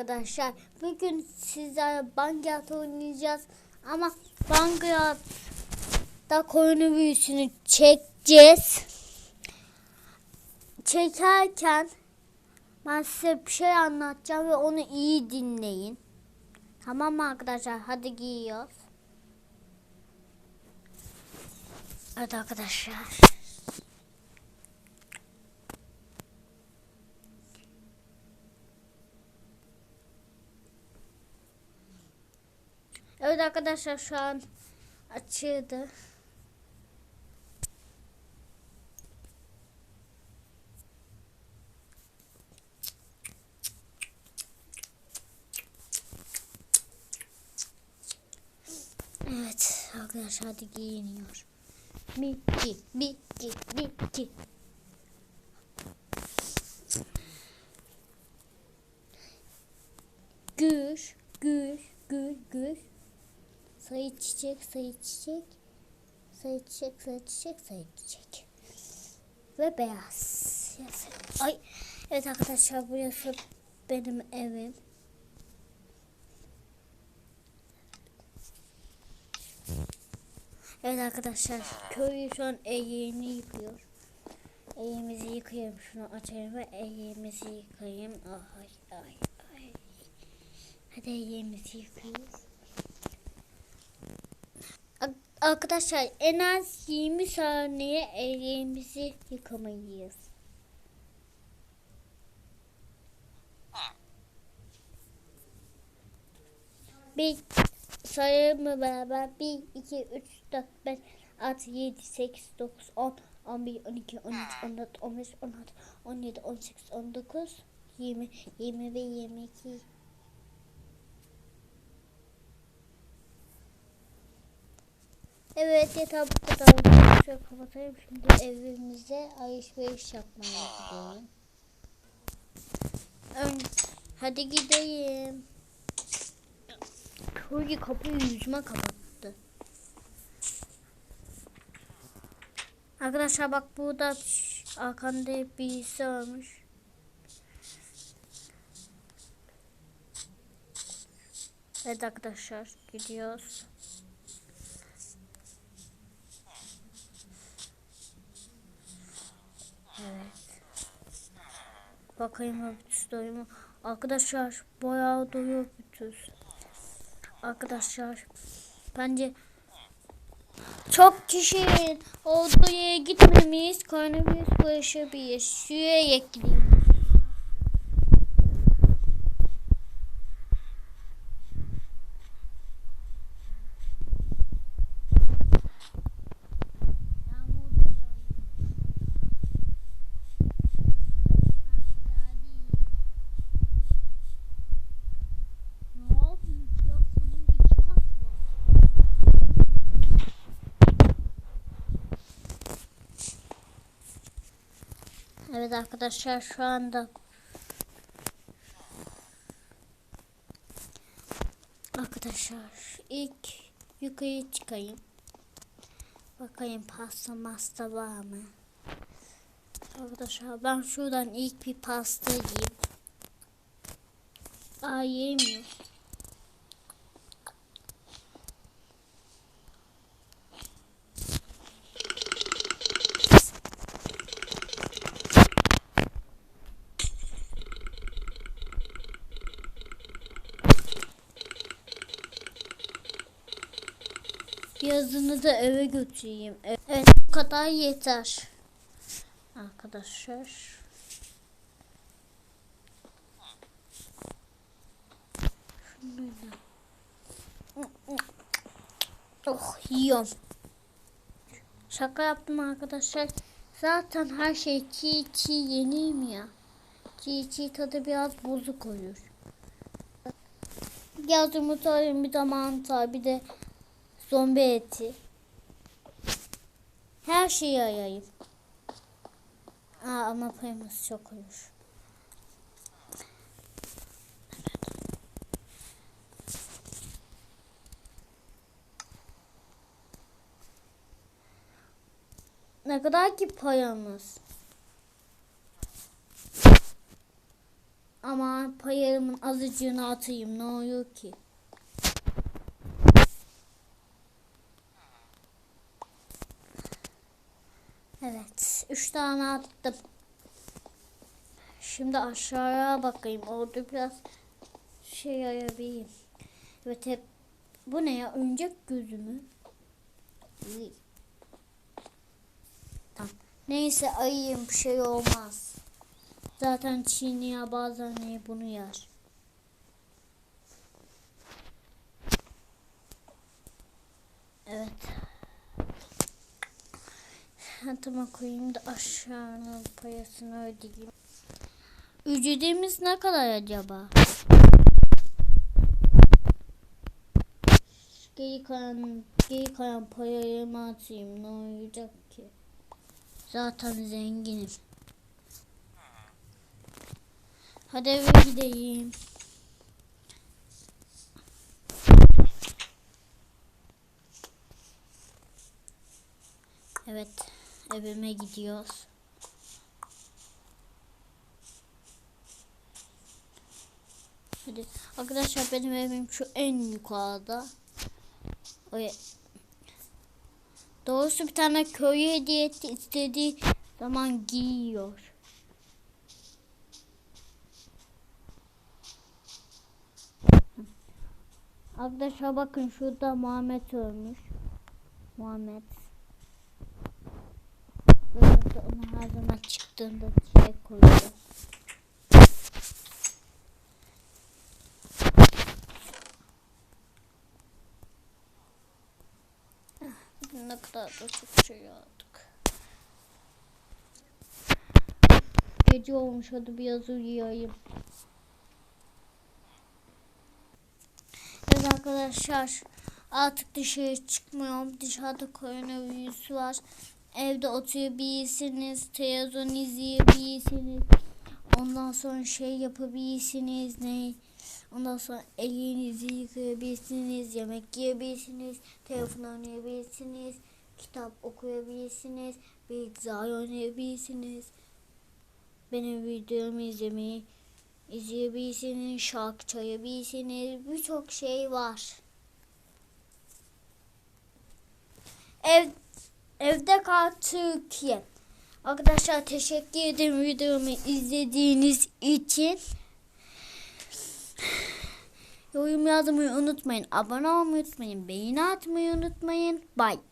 arkadaşlar. Bugün sizlerle Bangyat oynayacağız. Ama Bangyat'ta koyunu büyüsünü çekeceğiz. Çekerken ben size bir şey anlatacağım ve onu iyi dinleyin. Tamam mı arkadaşlar? Hadi giyiyoruz. Evet arkadaşlar. Evet arkadaşlar şu an açıldı. Evet arkadaşlar hadi giyiniyor. Miki, Miki, Miki. Gür, gür, gür, gür. Sayı çiçek, sayı çiçek. Sayı çiçek, sayı çiçek, sayı çiçek. Ve beyaz. Ay, evet arkadaşlar burası benim evim. Evet arkadaşlar köyü şu an eğiğini yıkıyor. Eğiğimizi yıkayayım şunu açayım ve eğiğimizi yıkayayım. Ay ay ay. Hadi eğiğimizi yıkayayım. Ar- Arkadaşlar en az 20 saniye eğiğimizi yıkamalıyız. Bir sayımı beraber 1, 2, 3, 4, 5, 6, 7, 8, 9, 10, 11, 12, 13, 14, 15, 16, 17, 18, 19, 20, 21, 22. Evet yeter bu kadar. Şöyle kapatayım. Şimdi evimize alışveriş yapmaya gidelim. Ön, hadi gidelim. Köylü kapıyı yüzüme kapattı. Arkadaşlar bak burada arkanda birisi olmuş. Evet arkadaşlar gidiyoruz. Evet. Bakayım öbütüs doyuyor mu? Arkadaşlar bayağı doyuyor öbütüs. Arkadaşlar bence çok kişinin olduğu yere gitmemiz koronavirüs bulaşabilir. Şuraya gideyim. Ne yapayım? Ya bunun iki kat var. Evet arkadaşlar şu anda Arkadaşlar ilk yukarı çıkayım. Bakayım pasta masta var mı? Arkadaşlar ben şuradan ilk bir pasta yiyeyim. Aa yemiyor. Yazını da eve götüreyim. Evet bu kadar yeter. Arkadaşlar. Şunları. Oh yiyorum. Şaka yaptım arkadaşlar. Zaten her şey çiğ çiğ yenilmiyor. Çiğ çiğ tadı biraz bozuk olur. Biraz yumurta bir de mantar, bir de zombi eti. Her şeyi ayayım. Aa, ama payımız çok olur. Ne kadar ki payımız. Ama paylarımın azıcığını atayım ne oluyor ki? Evet. Üç tane attım. Şimdi aşağıya bakayım. Orada biraz şey ayabileyim. Evet hep bu ne ya? Oyuncak gözü mü? İyi. Tamam. Neyse ayıyım bir şey olmaz. Zaten Çinli ya bazen ne bunu yer. Evet. Hatıma koyayım da aşağının payasını ödeyeyim. Ücretimiz ne kadar acaba? Geri kalan, geri kalan parayı mı atayım ne olacak ki? Zaten zenginim. Hadi eve gideyim. Evet, evime gidiyoruz. Hadi arkadaşlar benim evim şu en yukarıda. Öyle. Doğrusu bir tane köye hediye etti istediği zaman giyiyor. Arkadaşlar bakın şurada Muhammed ölmüş. Muhammed. Her zaman çıktığında şey koyuyor. Bugün ne kadar da çok şey yaptık. Gece olmuş hadi biraz uyuyayım. Evet arkadaşlar artık dışarı çıkmıyorum. Dışarıda koronavirüs var. Evde oturabilirsiniz. Televizyon izleyebilirsiniz. Ondan sonra şey yapabilirsiniz. Ne? Ondan sonra elinizi yıkayabilirsiniz. Yemek yiyebilirsiniz. Telefon oynayabilirsiniz. Kitap okuyabilirsiniz. Bilgisayar oynayabilirsiniz. Benim videomu izlemeyi izleyebilirsiniz, şarkı çalabilirsiniz, birçok şey var. Ev, evde kal Türkiye. Arkadaşlar teşekkür ederim videomu izlediğiniz için. Yorum yazmayı unutmayın. Abone olmayı unutmayın. Beğeni atmayı unutmayın. Bye.